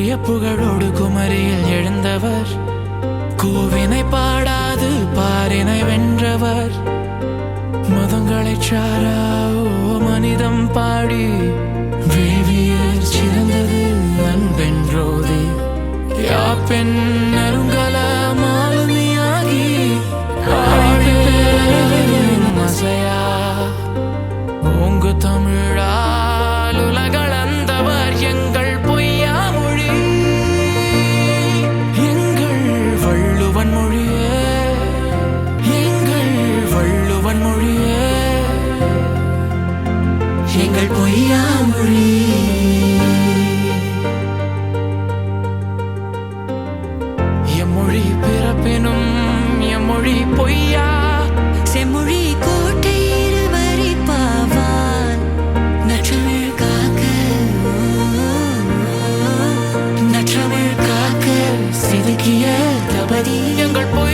கூறிய புகழோடு குமரியில் எழுந்தவர். கூவினை பாடாது பாரினை வென்றவர். மதங்களை சாரா ஓ மனிதம் பாடி. வேவியர் சிறந்தது அன்பென்றோதி யாப்பெண் நெருங்கல மாலுமியாகி ஆடிப்பேரும் அசையா. ஓங்கு தமிழ எங்கள் பொய்யாமொழி. எம்மொழி பிறப்பினும் எம்மொழி பொய்யா? செம்மொழி கோட்டை இருவரி பாவான் நற்றமிழ் காக்க. நற்றமிழ் காக்க செதுக்கிய தபதி. எங்கள் பொய்